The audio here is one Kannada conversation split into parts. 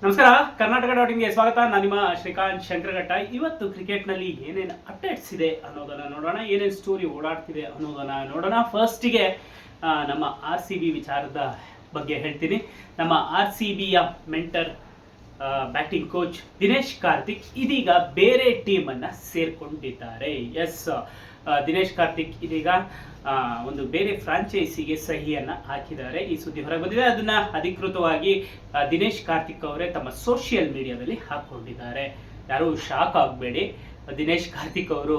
ನಮಸ್ಕಾರ, ಕರ್ನಾಟಕ ಡಾಟಿಂಗ್ಗೆ ಸ್ವಾಗತ. ನಾನು ನಿಮ್ಮ ಶ್ರೀಕಾಂತ್ ಶಂಕರಘಟ್ಟ. ಇವತ್ತು ಕ್ರಿಕೆಟ್ನಲ್ಲಿ ಏನೇನು ಅಪ್ಡೇಟ್ಸ್ ಇದೆ ಅನ್ನೋದನ್ನ ನೋಡೋಣ, ಏನೇನು ಸ್ಟೋರಿ ಓಡಾಡ್ತಿದೆ ಅನ್ನೋದನ್ನ ನೋಡೋಣ. ಫಸ್ಟಿಗೆ ನಮ್ಮ ಆರ್ ಸಿ ಬಿ ವಿಚಾರದ ಬಗ್ಗೆ ಹೇಳ್ತೀನಿ. ನಮ್ಮ R C ಬಿಯ mentor batting coach Dinesh Karthik ಇದೀಗ ಬೇರೆ ಟೀಮನ್ನು ಸೇರ್ಕೊಂಡಿದ್ದಾರೆ. ಎಸ್ ದಿನೇಶ್ ಕಾರ್ತಿಕ್ ಇದೀಗ ಒಂದು ಬೇರೆ ಫ್ರಾಂಚೈಸಿಗೆ ಸಹಿಯನ್ನ ಹಾಕಿದ್ದಾರೆ. ಈ ಸುದ್ದಿ ಹೊರಗೆ ಬಂದಿದೆ. ಅದನ್ನ ಅಧಿಕೃತವಾಗಿ ದಿನೇಶ್ ಕಾರ್ತಿಕ್ ಅವರೇ ತಮ್ಮ ಸೋಷಿಯಲ್ ಮೀಡಿಯಾದಲ್ಲಿ ಹಾಕೊಂಡಿದ್ದಾರೆ. ಯಾರು ಶಾಕ್ ಆಗಬೇಡಿ. ದಿನೇಶ್ ಕಾರ್ತಿಕ್ ಅವರು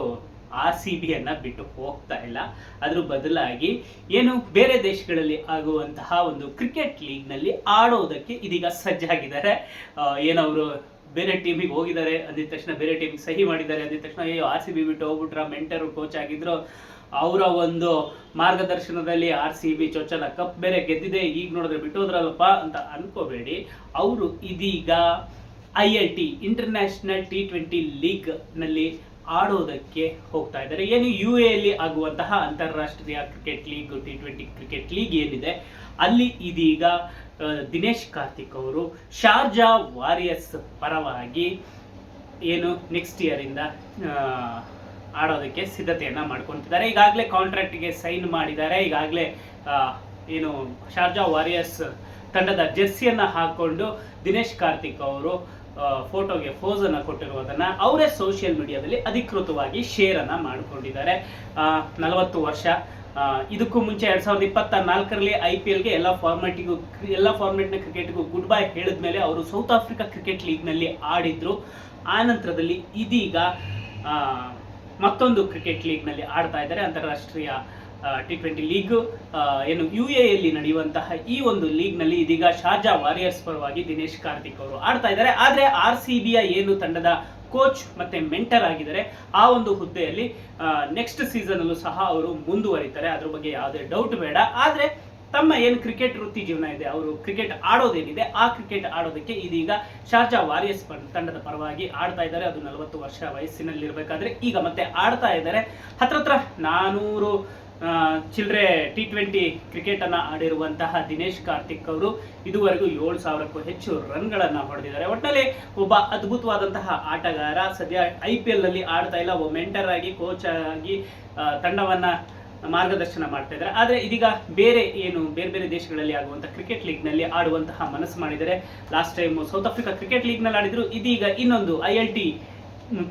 ಆರ್ ಸಿ ಬಿಯನ್ನು ಬಿಟ್ಟು ಹೋಗ್ತಾ ಇಲ್ಲ. ಅದ್ರ ಬದಲಾಗಿ ಏನು ಬೇರೆ ದೇಶಗಳಲ್ಲಿ ಆಗುವಂತಹ ಒಂದು ಕ್ರಿಕೆಟ್ ಲೀಗ್ನಲ್ಲಿ ಆಡೋದಕ್ಕೆ ಇದೀಗ ಸಜ್ಜಾಗಿದ್ದಾರೆ. ಏನವರು ಬೇರೆ ಟೀಮಿಗೆ ಹೋಗಿದ್ದಾರೆ ಅಂದಿದ ತಕ್ಷಣ ಬೇರೆ ಟೀಮಿಗೆ ಸಹಿ ಮಾಡಿದ್ದಾರೆ ಅಂದಿದ ತಕ್ಷಣ, ಅಯ್ಯೋ ಆರ್ ಸಿ ಬಿ ಬಿಟ್ಟು ಹೋಗ್ಬಿಟ್ರ ಮೆಂಟರು ಕೋಚ್ ಆಗಿದ್ರು. ಅವರ ಒಂದು ಮಾರ್ಗದರ್ಶನದಲ್ಲಿ ಆರ್ ಸಿ ಬಿ ಚೊಚ್ಚಲ ಕಪ್ ಬೇರೆ ಗೆದ್ದಿದೆ, ಈಗ ನೋಡಿದ್ರೆ ಬಿಟ್ಟೋದ್ರಲ್ಲಪ್ಪ ಅಂತ ಅನ್ಕೋಬೇಡಿ. ಅವರು ಇದೀಗ I L T international T twenty ಲೀಗ್ನಲ್ಲಿ ಆಡೋದಕ್ಕೆ ಹೋಗ್ತಾ ಇದ್ದಾರೆ. ಏನು ಯು ಎಲ್ಲಿ ಆಗುವಂತಹ ಅಂತಾರಾಷ್ಟ್ರೀಯ cricket league T twenty cricket league ಏನಿದೆ, ಅಲ್ಲಿ ಇದೀಗ ದಿನೇಶ್ ಕಾರ್ತಿಕ್ ಅವರು ಶಾರ್ಜಾ ವಾರಿಯರ್ಸ್ ಪರವಾಗಿ ಏನು ನೆಕ್ಸ್ಟ್ ಇಯರಿಂದ ಆಡೋದಕ್ಕೆ ಸಿದ್ಧತೆಯನ್ನ ಮಾಡ್ಕೊಂತಿದ್ದಾರೆ. ಈಗಾಗಲೇ ಕಾಂಟ್ರಾಕ್ಟ್ಗೆ ಸೈನ್ ಮಾಡಿದ್ದಾರೆ. ಈಗಾಗಲೇ ಏನು ಶಾರ್ಜಾ ವಾರಿಯರ್ಸ್ ತಂಡದ ಜೆರ್ಸಿಯನ್ನು ಹಾಕೊಂಡು ದಿನೇಶ್ ಕಾರ್ತಿಕ್ ಅವರು ಫೋಟೋಗೆ ಫೋಸ್ ಅನ್ನ ಕೊಟ್ಟಿರುವುದನ್ನ ಅವರೇ ಸೋಷಿಯಲ್ ಮೀಡಿಯಾದಲ್ಲಿ ಅಧಿಕೃತವಾಗಿ ಶೇರ್ ಅನ್ನ ಮಾಡಿಕೊಂಡಿದ್ದಾರೆ. ನಲವತ್ತು ವರ್ಷ. ಇದಕ್ಕೂ ಮುಂಚೆ ಎರಡ್ ಸಾವಿರದ ಇಪ್ಪತ್ತ ನಾಲ್ಕರಲ್ಲಿ ಐ ಪಿ ಎಲ್ಗೆ ಎಲ್ಲ ಫಾರ್ಮೆಟಿಗೂ ಎಲ್ಲ ಫಾರ್ಮೆಟ್ನ ಕ್ರಿಕೆಟ್ಗೂ ಗುಡ್ ಬೈ ಹೇಳಿದ್ಮೇಲೆ ಅವರು ಸೌತ್ ಆಫ್ರಿಕಾ ಕ್ರಿಕೆಟ್ ಲೀಗ್ನಲ್ಲಿ ಆಡಿದ್ರು. ಆ ನಂತರದಲ್ಲಿ ಇದೀಗ ಮತ್ತೊಂದು ಕ್ರಿಕೆಟ್ ಲೀಗ್ನಲ್ಲಿ ಆಡ್ತಾ ಇದ್ದಾರೆ. ಅಂತಾರಾಷ್ಟ್ರೀಯ ಟಿ ಟ್ವೆಂಟಿ ಲೀಗ್ ಏನು ಯು ಎಲ್ಲಿ ನಡೆಯುವಂತಹ ಈ ಒಂದು ಲೀಗ್ನಲ್ಲಿ ಇದೀಗ ಶಾರ್ಜಾ ವಾರಿಯರ್ಸ್ ಪರವಾಗಿ ದಿನೇಶ್ ಕಾರ್ತಿಕ್ ಅವರು ಆಡ್ತಾ ಇದ್ದಾರೆ. ಆದ್ರೆ ಆರ್ ಸಿ ಬಿಯ ಏನು ತಂಡದ ಕೋಚ್ ಮತ್ತೆ ಮೆಂಟರ್ ಆಗಿದ್ದಾರೆ ಆ ಒಂದು ಹುದ್ದೆಯಲ್ಲಿ ನೆಕ್ಸ್ಟ್ ಸೀಸನ್ ಅಲ್ಲೂ ಸಹ ಅವರು ಮುಂದುವರಿತಾರೆ. ಅದ್ರ ಬಗ್ಗೆ ಯಾವುದೇ ಡೌಟ್ ಬೇಡ. ಆದ್ರೆ ತಮ್ಮ ಏನು ಕ್ರಿಕೆಟ್ ವೃತ್ತಿ ಜೀವನ ಇದೆ ಅವರು ಕ್ರಿಕೆಟ್ ಆಡೋದೇನಿದೆ ಆ ಕ್ರಿಕೆಟ್ ಆಡೋದಕ್ಕೆ ಇದೀಗ ಶಾರ್ಜಾ ವಾರಿಯರ್ಸ್ ತಂಡದ ಪರವಾಗಿ ಆಡ್ತಾ ಇದ್ದಾರೆ. ಅದು ನಲವತ್ತು ವರ್ಷ ವಯಸ್ಸಿನಲ್ಲಿರ್ಬೇಕಾದ್ರೆ ಈಗ ಮತ್ತೆ ಆಡ್ತಾ ಇದ್ದಾರೆ. ಹತ್ರತ್ರ ನಾನೂರು ಆ, ಚಿಲ್ಡ್ರೆ ಟಿ ಟ್ವೆಂಟಿ ಕ್ರಿಕೆಟ್ ಅನ್ನ ಆಡಿರುವಂತಹ ದಿನೇಶ್ ಕಾರ್ತಿಕ್ ಅವರು ಇದುವರೆಗೂ ಏಳು ಸಾವಿರಕ್ಕೂ ಹೆಚ್ಚು ರನ್ಗಳನ್ನು ಹೊಡೆದಿದ್ದಾರೆ. ಒಟ್ಟಿನಲ್ಲಿ ಒಬ್ಬ ಅದ್ಭುತವಾದಂತಹ ಆಟಗಾರ, ಸದ್ಯ ಐ ಪಿ ಎಲ್ನಲ್ಲಿ ಆಡ್ತಾ ಇಲ್ಲ, ಒಬ್ಬ ಮೆಂಟರ್ ಆಗಿ ಕೋಚ್ ಆಗಿ ತಂಡವನ್ನ ಮಾರ್ಗದರ್ಶನ ಮಾಡ್ತಾ ಇದ್ದಾರೆ. ಆದ್ರೆ ಇದೀಗ ಬೇರೆ ಏನು, ಬೇರೆ ಬೇರೆ ದೇಶಗಳಲ್ಲಿ ಆಗುವಂತ ಕ್ರಿಕೆಟ್ ಲೀಗ್ನಲ್ಲಿ ಆಡುವಂತಹ ಮನಸ್ಸು ಮಾಡಿದ್ದಾರೆ. Last time South Africa cricket ಲೀಗ್ನಲ್ಲಿ ಆಡಿದ್ರು, ಇದೀಗ ಇನ್ನೊಂದು ಐ ಎಲ್ ಟಿ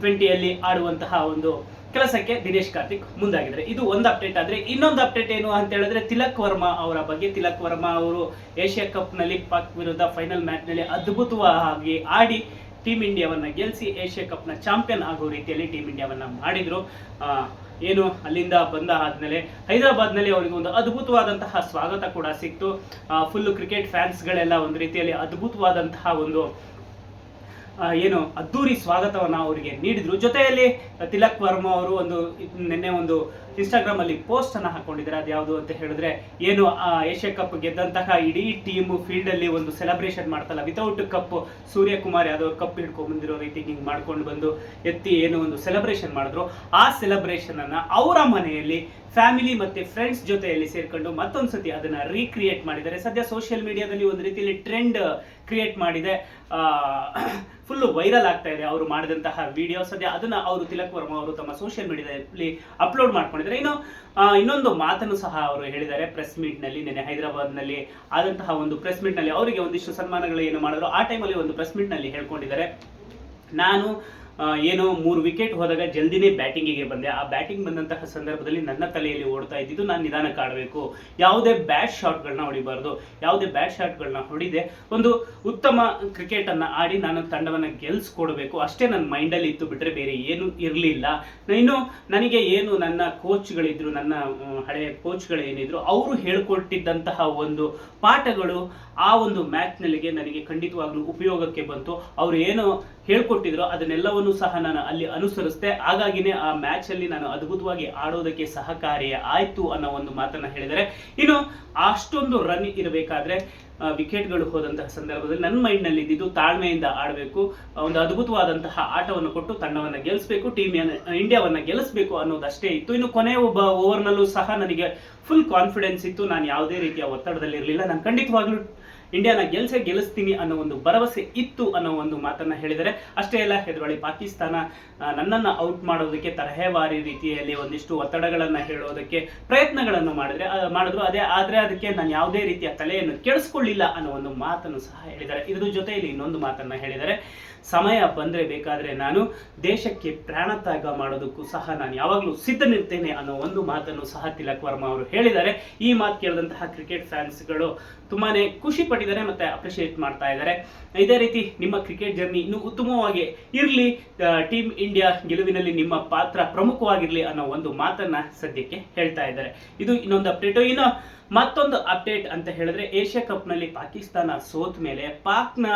ಟ್ವೆಂಟಿಯಲ್ಲಿ ಆಡುವಂತಹ ಒಂದು ಕೆಲಸಕ್ಕೆ ದಿನೇಶ್ ಕಾರ್ತಿಕ್ ಮುಂದಾಗಿದ್ದಾರೆ. ಇದು ಒಂದು ಅಪ್ಡೇಟ್ ಆದ್ರೆ ಇನ್ನೊಂದು ಅಪ್ಡೇಟ್ ಏನು ಅಂತ ಹೇಳಿದ್ರೆ ತಿಲಕ್ ವರ್ಮಾ ಅವರ ಬಗ್ಗೆ. ತಿಲಕ್ ವರ್ಮಾ ಅವರು ಏಷ್ಯಾ ಕಪ್ನಲ್ಲಿ ಪಾಕ್ ವಿರುದ್ಧ ಫೈನಲ್ ಮ್ಯಾಚ್ನಲ್ಲಿ ಅದ್ಭುತವಾಗಿ ಆಡಿ ಟೀಮ್ ಇಂಡಿಯಾವನ್ನ ಗೆಲ್ಲಿಸಿ ಏಷ್ಯಾ ಕಪ್ನ ಚಾಂಪಿಯನ್ ಆಗೋ ರೀತಿಯಲ್ಲಿ ಟೀಮ್ ಇಂಡಿಯಾವನ್ನ ಮಾಡಿದ್ರು. ಏನು ಅಲ್ಲಿಂದ ಬಂದ ಆದ್ಮೇಲೆ ಹೈದರಾಬಾದ್ನಲ್ಲಿ ಅವರಿಗೆ ಒಂದು ಅದ್ಭುತವಾದಂತಹ ಸ್ವಾಗತ ಕೂಡ ಸಿಕ್ತು. ಫುಲ್ ಕ್ರಿಕೆಟ್ ಫ್ಯಾನ್ಸ್ಗಳೆಲ್ಲ ಒಂದು ರೀತಿಯಲ್ಲಿ ಅದ್ಭುತವಾದಂತಹ ಒಂದು ಏನು ಅದ್ದೂರಿ ಸ್ವಾಗತವನ್ನ ಅವರಿಗೆ ನೀಡಿದ್ರು. ಜೊತೆಯಲ್ಲಿ ತಿಲಕ್ ವರ್ಮ ಅವರು ಒಂದು ನಿನ್ನೆ ಒಂದು ಇನ್ಸ್ಟಾಗ್ರಾಮ್ ಅಲ್ಲಿ ಪೋಸ್ಟ್ ಅನ್ನ ಹಾಕೊಂಡಿದ್ದಾರೆ. ಅದು ಯಾವುದು ಅಂತ ಹೇಳಿದ್ರೆ, ಏನು, ಆ ಏಷ್ಯಾ ಕಪ್ ಗೆದ್ದಂತಹ ಇಡೀ ಟೀಮ್ ಫೀಲ್ಡ್ ಅಲ್ಲಿ ಒಂದು celebration ಮಾಡ್ತಲ್ಲ. Without cup Suryakumar Yadav cup ಹಿಡ್ಕೊಂಡ್ ಬಂದಿರೋ ರೀತಿ ಹಿಂಗ್ ಮಾಡ್ಕೊಂಡು ಬಂದು ಎತ್ತಿ ಏನು ಒಂದು ಸೆಲೆಬ್ರೇಷನ್ ಮಾಡಿದ್ರು. ಆ ಸೆಲೆಬ್ರೇಷನ್ ಅನ್ನ ಅವರ ಮನೆಯಲ್ಲಿ ಫ್ಯಾಮಿಲಿ ಮತ್ತೆ ಫ್ರೆಂಡ್ಸ್ ಜೊತೆಯಲ್ಲಿ ಸೇರ್ಕೊಂಡು ಮತ್ತೊಂದು ಸತಿ ಅದನ್ನ ರೀಕ್ರಿಯೇಟ್ ಮಾಡಿದ್ದಾರೆ. ಸದ್ಯ ಸೋಷಿಯಲ್ ಮೀಡಿಯಾದಲ್ಲಿ ಒಂದು ರೀತಿಯಲ್ಲಿ ಟ್ರೆಂಡ್ ಕ್ರಿಯೇಟ್ ಮಾಡಿದೆ. ಫುಲ್ ವೈರಲ್ ಆಗ್ತಾ ಇದೆ. ಅವರು ಮಾಡಿದಂತಹ ವಿಡಿಯೋ ಸದ್ಯ ಅದನ್ನ ಅವರು ತಿಲಕ್ ವರ್ಮಾ ಅವರು ತಮ್ಮ ಸೋಷಿಯಲ್ ಮೀಡಿಯಾದಲ್ಲಿ ಅಪ್ಲೋಡ್ ಮಾಡ್ಕೊಂಡಿದ್ದಾರೆ. ಇನ್ನು ಆ, ಇನ್ನೊಂದು ಮಾತನ್ನು ಸಹ ಅವರು ಹೇಳಿದ್ದಾರೆ ಪ್ರೆಸ್ ಮೀಟ್ನಲ್ಲಿ ನಿನ್ನೆ ಹೈದರಾಬಾದ್ನಲ್ಲಿ ಆದಂತಹ ಒಂದು ಪ್ರೆಸ್ ಮೀಟ್ನಲ್ಲಿ ಅವರಿಗೆ ಒಂದಿಷ್ಟು ಸನ್ಮಾನಗಳು ಏನು ಮಾಡಿದ್ರು? ಆ ಟೈಮಲ್ಲಿ ಒಂದು ಪ್ರೆಸ್ ಮೀಟ್ನಲ್ಲಿ ಹೇಳ್ಕೊಂಡಿದ್ದಾರೆ. ನಾನು ಏನು ಮೂರು ವಿಕೆಟ್ ಹೋದಾಗ ಜಲ್ದಿನೇ ಬ್ಯಾಟಿಂಗಿಗೆ ಬಂದೆ. ಆ ಬ್ಯಾಟಿಂಗ್ ಬಂದಂತಹ ಸಂದರ್ಭದಲ್ಲಿ ನನ್ನ ತಲೆಯಲ್ಲಿ ಓಡ್ತಾ ಇದ್ದಿದ್ದು ನಾನು ನಿಧಾನ ಆಡಬೇಕು ಯಾವುದೇ ಬ್ಯಾಟ್ ಶಾಟ್ಗಳನ್ನ ಹೊಡಿಬಾರ್ದು. ಯಾವುದೇ ಬ್ಯಾಟ್ ಶಾಟ್ಗಳನ್ನ ಹೊಡಿದೆ, ಒಂದು ಉತ್ತಮ ಕ್ರಿಕೆಟ್ ಅನ್ನ ಆಡಿ ನಾನು ತಂಡವನ್ನು ಗೆಲ್ಸ್ಕೊಡ್ಬೇಕು. ಅಷ್ಟೇ ನನ್ನ ಮೈಂಡಲ್ಲಿ ಇತ್ತು ಬಿಟ್ರೆ ಬೇರೆ ಏನು ಇರಲಿಲ್ಲ. ಇನ್ನು ನನಗೆ ಏನು ನನ್ನ ಕೋಚ್ಗಳಿದ್ರು ನನ್ನ ಹಳೆಯ ಕೋಚ್ಗಳು ಏನಿದ್ರು, ಅವರು ಹೇಳ್ಕೊಟ್ಟಿದ್ದಂತಹ ಒಂದು ಪಾಠಗಳು ಆ ಒಂದು ಮ್ಯಾಚ್ನಲ್ಲಿಗೆ ನನಗೆ ಖಂಡಿತವಾಗ್ಲೂ ಉಪಯೋಗಕ್ಕೆ ಬಂತು. ಅವರು ಏನು ಹೇಳ್ಕೊಟ್ಟಿದ್ರು, ಅದನ್ನೆಲ್ಲವನ್ನು ಸಹ ನಾನು ಅಲ್ಲಿ ಅನುಸರಿಸ್ತೆ ಹಾಗಾಗಿನೇ ಆ ಮ್ಯಾಚ್ ಅಲ್ಲಿ ನಾನು ಅದ್ಭುತವಾಗಿ ಆಡೋದಕ್ಕೆ ಸಹಕಾರಿ ಆಯ್ತು ಅನ್ನೋ ಒಂದು ಮಾತನ್ನ ಹೇಳಿದರೆ, ಇನ್ನು ಅಷ್ಟೊಂದು ರನ್ ಇರಬೇಕಾದ್ರೆ ವಿಕೆಟ್ಗಳು ಹೋದಂತಹ ಸಂದರ್ಭದಲ್ಲಿ ನನ್ನ ಮೈಂಡ್ನಲ್ಲಿ ಇದ್ದಿದ್ದು ತಾಳ್ಮೆಯಿಂದ ಆಡಬೇಕು, ಒಂದು ಅದ್ಭುತವಾದಂತಹ ಆಟವನ್ನು ಕೊಟ್ಟು ತಂಡವನ್ನು ಗೆಲ್ಲಿಸಬೇಕು ಟೀಮ್ ಇಂಡಿಯಾವನ್ನ ಗೆಲ್ಲಿಸಬೇಕು ಅನ್ನೋದಷ್ಟೇ ಇತ್ತು. ಇನ್ನು ಕೊನೆ ಒಬ್ಬ ಓವರ್ನಲ್ಲೂ ಸಹ ನನಗೆ ಫುಲ್ ಕಾನ್ಫಿಡೆನ್ಸ್ ಇತ್ತು. ನಾನು ಯಾವುದೇ ರೀತಿಯ ಒತ್ತಡದಲ್ಲಿ ಇರಲಿಲ್ಲ ನಾನು ಖಂಡಿತವಾಗ್ಲೂ ಇಂಡಿಯಾನ ಗೆಲ್ಸೇ ಗೆಲ್ಲಿಸ್ತೀನಿ ಅನ್ನೋ ಒಂದು ಭರವಸೆ ಇತ್ತು ಅನ್ನೋ ಒಂದು ಮಾತನ್ನ ಹೇಳಿದರೆ ಅಷ್ಟೇ ಅಲ್ಲ ಎದುರಾಳಿ ಪಾಕಿಸ್ತಾನ ನನ್ನನ್ನು ಔಟ್ ಮಾಡೋದಕ್ಕೆ ತರಹೇವಾರಿ ರೀತಿಯಲ್ಲಿ ಒಂದಿಷ್ಟು ಒತ್ತಡಗಳನ್ನು ಹೇಳೋದಕ್ಕೆ ಪ್ರಯತ್ನಗಳನ್ನು ಮಾಡಿದ್ರೆ ಮಾಡಿದ್ರು. ಅದೇ, ಆದರೆ ಅದಕ್ಕೆ ನಾನು ಯಾವುದೇ ರೀತಿಯ ತಲೆಯನ್ನು ಕೆಡಿಸ್ಕೊಳ್ಳಿಲ್ಲ ಅನ್ನೋ ಒಂದು ಮಾತನ್ನು ಸಹ ಹೇಳಿದ್ದಾರೆ. ಇದ್ರ ಜೊತೆಯಲ್ಲಿ ಇನ್ನೊಂದು ಮಾತನ್ನು ಹೇಳಿದ್ದಾರೆ. ಸಮಯ ಬಂದರೆ ಬೇಕಾದರೆ ನಾನು ದೇಶಕ್ಕೆ ಪ್ರಾಣ ತ್ಯಾಗ ಮಾಡೋದಕ್ಕೂ ಸಹ ನಾನು ಯಾವಾಗಲೂ ಸಿದ್ಧನಿರ್ತೇನೆ ಅನ್ನೋ ಒಂದು ಮಾತನ್ನು ಸಹ ತಿಲಕ್ ವರ್ಮಾ ಅವರು ಹೇಳಿದ್ದಾರೆ. ಈ ಮಾತು ಕೇಳಿದಂತಹ ಕ್ರಿಕೆಟ್ ಫ್ಯಾನ್ಸ್ಗಳು ತುಂಬಾನೇ ಖುಷಿ ಪಟ್ಟಿದ್ದಾರೆ ಮತ್ತೆ ಅಪ್ರಿಷಿಯೇಟ್ ಮಾಡ್ತಾ ಇದ್ದಾರೆ. ಇದೇ ರೀತಿ ನಿಮ್ಮ ಕ್ರಿಕೆಟ್ ಜರ್ನಿ ಇನ್ನೂ ಉತ್ತಮವಾಗಿ ಇರಲಿ ಟೀಮ್ ಇಂಡಿಯಾ ಗೆಲುವಿನಲ್ಲಿ ನಿಮ್ಮ ಪಾತ್ರ ಪ್ರಮುಖವಾಗಿರಲಿ ಅನ್ನೋ ಒಂದು ಮಾತನ್ನ ಸದ್ಯಕ್ಕೆ ಹೇಳ್ತಾ ಇದ್ದಾರೆ. ಇದು ಇನ್ನೊಂದು ಅಪ್ಡೇಟು. ಇನ್ನು ಮತ್ತೊಂದು ಅಪ್ಡೇಟ್ ಅಂತ ಹೇಳಿದ್ರೆ ಏಷ್ಯಾ ಕಪ್ನಲ್ಲಿ ಪಾಕಿಸ್ತಾನ ಸೋತ ಮೇಲೆ ಪಾಕ್ನ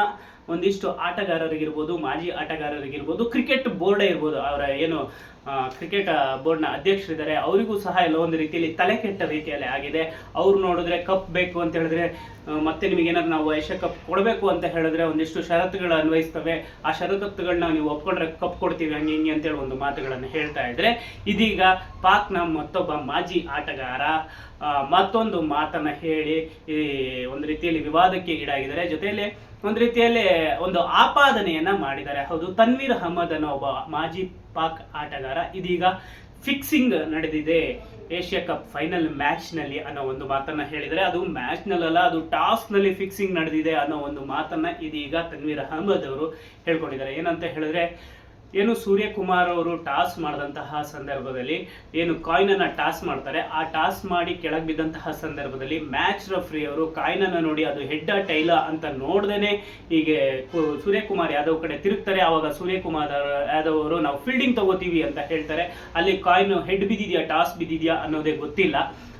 ಒಂದಿಷ್ಟು ಆಟಗಾರರಿಗಿರ್ಬೋದು, ಮಾಜಿ ಆಟಗಾರರಿಗಿರ್ಬೋದು ಕ್ರಿಕೆಟ್ ಬೋರ್ಡೇ ಇರ್ಬೋದು. ಅವರ ಏನು ಕ್ರಿಕೆಟ್ ಬೋರ್ಡ್ನ ಅಧ್ಯಕ್ಷರಿದ್ದಾರೆ. ಅವರಿಗೂ ಸಹ ಎಲ್ಲ ಒಂದು ರೀತಿಯಲ್ಲಿ ತಲೆ ಕೆಟ್ಟ ರೀತಿಯಲ್ಲಿ ಆಗಿದೆ. ಅವ್ರು ನೋಡಿದ್ರೆ ಕಪ್ ಬೇಕು ಅಂತ ಹೇಳಿದ್ರೆ ಮತ್ತೆ ನಿಮಗೆ ಏನಾದ್ರು ನಾವು ಏಷ್ಯಾ ಕಪ್ ಕೊಡಬೇಕು ಅಂತ ಹೇಳಿದ್ರೆ ಒಂದಿಷ್ಟು ಷರತ್ತುಗಳು ಅನ್ವಯಿಸ್ತವೆ. ಆ ಷರತ್ತುಗಳನ್ನ ನೀವು ಒಪ್ಕೊಂಡ್ರೆ ಕಪ್ ಕೊಡ್ತೀವಿ, ಹಂಗೆ, ಹಿಂಗೆ ಅಂತೇಳಿ ಒಂದು ಮಾತುಗಳನ್ನು ಹೇಳ್ತಾ ಇದ್ರೆ, ಇದೀಗ ಪಾಕ್ನ ಮತ್ತೊಬ್ಬ ಮಾಜಿ ಆಟಗಾರ ಮತ್ತೊಂದು ಮಾತನ್ನ ಹೇಳಿ, ಈ, ಒಂದು ರೀತಿಯಲ್ಲಿ ವಿವಾದಕ್ಕೆ ಈಡಾಗಿದ್ದಾರೆ. ಜೊತೆಯಲ್ಲಿ ಒಂದು ರೀತಿಯಲ್ಲಿ ಒಂದು ಆಪಾದನೆಯನ್ನ ಮಾಡಿದ್ದಾರೆ. ಹೌದು, ತನ್ವೀರ್ ಅಹಮದ್ ಅನ್ನೋ ಒಬ್ಬ ಮಾಜಿ ಪಾಕ್ ಆಟಗಾರ ಇದೀಗ ಫಿಕ್ಸಿಂಗ್ ನಡೆದಿದೆ ಏಷ್ಯಾ ಕಪ್ ಫೈನಲ್ ಮ್ಯಾಚ್ನಲ್ಲಿ ಅನ್ನೋ ಒಂದು ಮಾತನ್ನ ಹೇಳಿದರೆ ಅದು ಮ್ಯಾಚ್ ನಲ್ಲಲ್ಲ ಅದು ಟಾಸ್ನಲ್ಲಿ ಫಿಕ್ಸಿಂಗ್ ನಡೆದಿದೆ ಅನ್ನೋ ಒಂದು ಮಾತನ್ನ ಇದೀಗ ತನ್ವೀರ್ ಅಹಮದ್ ಅವರು ಹೇಳ್ಕೊಂಡಿದ್ದಾರೆ. ಏನಂತ ಹೇಳಿದ್ರೆ ಏನು ಸೂರ್ಯಕುಮಾರ್ ಅವರು ಟಾಸ್ ಮಾಡಿದಂತಹ ಸಂದರ್ಭದಲ್ಲಿ, ಏನು ಕಾಯಿನ್ ಅನ್ನ ಟಾಸ್ ಮಾಡ್ತಾರೆ, ಆ ಟಾಸ್ ಮಾಡಿ ಕೆಳಗೆ ಬಿದ್ದಂತಹ ಸಂದರ್ಭದಲ್ಲಿ ಮ್ಯಾಚ್ ರಫ್ರಿ ಅವರು ಕಾಯಿನ್ ಅನ್ನ ನೋಡಿ ಅದು ಹೆಡ್ ಟೈಲ ಅಂತ ನೋಡ್ದೇನೆ ಹೀಗೆ ಸೂರ್ಯಕುಮಾರ್ ಯಾದವ್ ಕಡೆ ತಿರುಗ್ತಾರೆ. ಆವಾಗ ಸೂರ್ಯಕುಮಾರ್ ಯಾದವ್ ಅವರು, ನಾವು ಫೀಲ್ಡಿಂಗ್ ತಗೋತೀವಿ ಅಂತ ಹೇಳ್ತಾರೆ. ಅಲ್ಲಿ ಕಾಯಿನ್ ಹೆಡ್ ಬಿದ್ದಿದೆಯಾ, ಟಾಸ್ ಬಿದ್ದಿದೆಯಾ ಅನ್ನೋದೇ ಗೊತ್ತಿಲ್ಲ.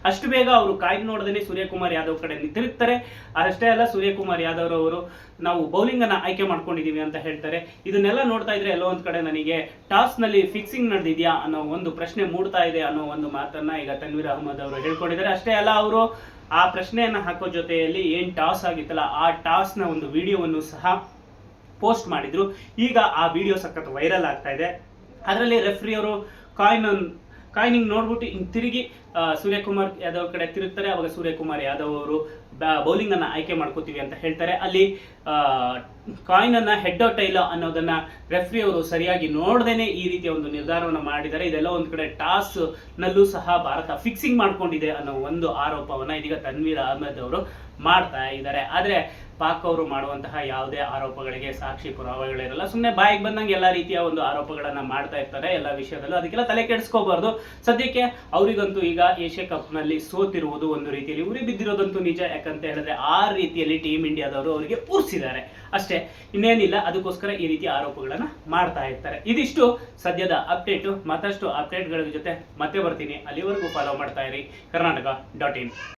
ಅಷ್ಟು ಬೇಗ ಅವರು ಕಾಯ್ದು ನೋಡದೇ ಸೂರ್ಯಕುಮಾರ್ ಯಾದವ್ ಕಡೆ ನಿಂತಿರುತ್ತಾರೆ. ಅಷ್ಟೇ ಅಲ್ಲ, ಸೂರ್ಯಕುಮಾರ್ ಯಾದವ್ ಅವರು ನಾವು ಬೌಲಿಂಗ್ ಅನ್ನ ಆಯ್ಕೆ ಮಾಡ್ಕೊಂಡಿದೀವಿ ಅಂತ ಹೇಳ್ತಾರೆ. ಇದನ್ನೆಲ್ಲ ನೋಡ್ತಾ ಇದ್ರೆ ಎಲ್ಲೋ ಒಂದ್ ಕಡೆ ನನಗೆ ಟಾಸ್ನಲ್ಲಿ ಫಿಕ್ಸಿಂಗ್ ನಡೆದಿದ್ಯಾ ಅನ್ನೋ ಒಂದು ಪ್ರಶ್ನೆ ಮೂಡ್ತಾ ಇದೆ ಅನ್ನೋ ಒಂದು ಮಾತನ್ನ ಈಗ ತನ್ವೀರ್ ಅಹಮದ್ ಅವರು ಹೇಳ್ಕೊಂಡಿದ್ದಾರೆ. ಅಷ್ಟೇ ಅಲ್ಲ, ಅವರು ಆ ಪ್ರಶ್ನೆಯನ್ನ ಹಾಕೋ ಜೊತೆಯಲ್ಲಿ ಏನ್ ಟಾಸ್ ಆಗಿತ್ತಲ್ಲ, ಆ ಟಾಸ್ನ ಒಂದು ವಿಡಿಯೋವನ್ನು ಸಹ ಪೋಸ್ಟ್ ಮಾಡಿದ್ರು. ಈಗ ಆ ವಿಡಿಯೋ ಸಖತ್ ವೈರಲ್ ಆಗ್ತಾ ಇದೆ. ಅದರಲ್ಲಿ ರೆಫ್ರಿ ಅವರು ಕಾಯಿನ್ ಕಾಯಿನಿಂಗ್ ನೋಡ್ಬಿಟ್ಟು ಹಿಂಗ್ ತಿರುಗಿ ಸೂರ್ಯಕುಮಾರ್ ಯಾದವ್ ಕಡೆ ತಿರುಗ್ತಾರೆ, ಅವಾಗ ಸೂರ್ಯಕುಮಾರ್ ಯಾದವ್ ಅವರು ಬೌಲಿಂಗ್ ಅನ್ನ ಆಯ್ಕೆ ಮಾಡ್ಕೋತೀವಿ ಅಂತ ಹೇಳ್ತಾರೆ. ಅಲ್ಲಿ ಕಾಯಿನ್ ಅನ್ನ ಹೆಡ್ ಔಟ್ ಇಲ್ಲ ಅನ್ನೋದನ್ನ ರೆಫ್ರಿ ಅವರು ಸರಿಯಾಗಿ ನೋಡ್ದೇನೆ ಈ ರೀತಿಯ ಒಂದು ನಿರ್ಧಾರವನ್ನು ಮಾಡಿದ್ದಾರೆ. ಇದೆಲ್ಲ ಒಂದ್ ಕಡೆ ಟಾಸ್ ನಲ್ಲೂ ಸಹ ಭಾರತ ಫಿಕ್ಸಿಂಗ್ ಮಾಡ್ಕೊಂಡಿದೆ ಅನ್ನೋ ಒಂದು ಆರೋಪವನ್ನ ಇದೀಗ ತನ್ವೀರ್ ಅಹಮದ್ ಅವರು ಮಾಡ್ತಾ ಇದ್ದಾರೆ. ಆದ್ರೆ, ಪಾಕ್ ಅವರು ಮಾಡುವಂತಹ ಯಾವುದೇ ಆರೋಪಗಳಿಗೆ ಸಾಕ್ಷಿ ಪುರಾವೆಗಳಿರಲ್ಲ. ಸುಮ್ಮನೆ ಬಾಯಿಗೆ ಬಂದಂಗೆ ಎಲ್ಲ ರೀತಿಯ ಒಂದು ಆರೋಪಗಳನ್ನ ಮಾಡ್ತಾ ಇರ್ತಾರೆ ಎಲ್ಲ ವಿಷಯದಲ್ಲೂ. ಅದಕ್ಕೆಲ್ಲ ತಲೆ ಕೆಡಿಸ್ಕೋಬಾರ್ದು. ಸದ್ಯಕ್ಕೆ ಅವರಿಗಂತೂ ಈಗ ಏಷ್ಯಾ ಕಪ್ನಲ್ಲಿ ಸೋತಿರುವುದು ಒಂದು ರೀತಿಯಲ್ಲಿ ಉರಿ ಬಿದ್ದಿರೋದಂತೂ ನಿಜ. ಯಾಕಂತ ಹೇಳಿದ್ರೆ ಆ ರೀತಿಯಲ್ಲಿ ಟೀಮ್ ಇಂಡಿಯಾದವರು ಅವರಿಗೆ ಉರ್ಸಿದ್ದಾರೆ. ಅಷ್ಟೇ, ಇನ್ನೇನಿಲ್ಲ, ಅದಕ್ಕೋಸ್ಕರ ಈ ರೀತಿ ಆರೋಪಗಳನ್ನ ಮಾಡ್ತಾ ಇರ್ತಾರೆ. ಇದಿಷ್ಟು ಸದ್ಯದ ಅಪ್ಡೇಟ್ ಮತ್ತಷ್ಟು ಅಪ್ಡೇಟ್ಗಳ ಜೊತೆ ಮತ್ತೆ ಬರ್ತೀನಿ. ಅಲ್ಲಿವರೆಗೂ ಫಾಲೋ ಮಾಡ್ತಾ ಇರಿ. Karnataka dot in.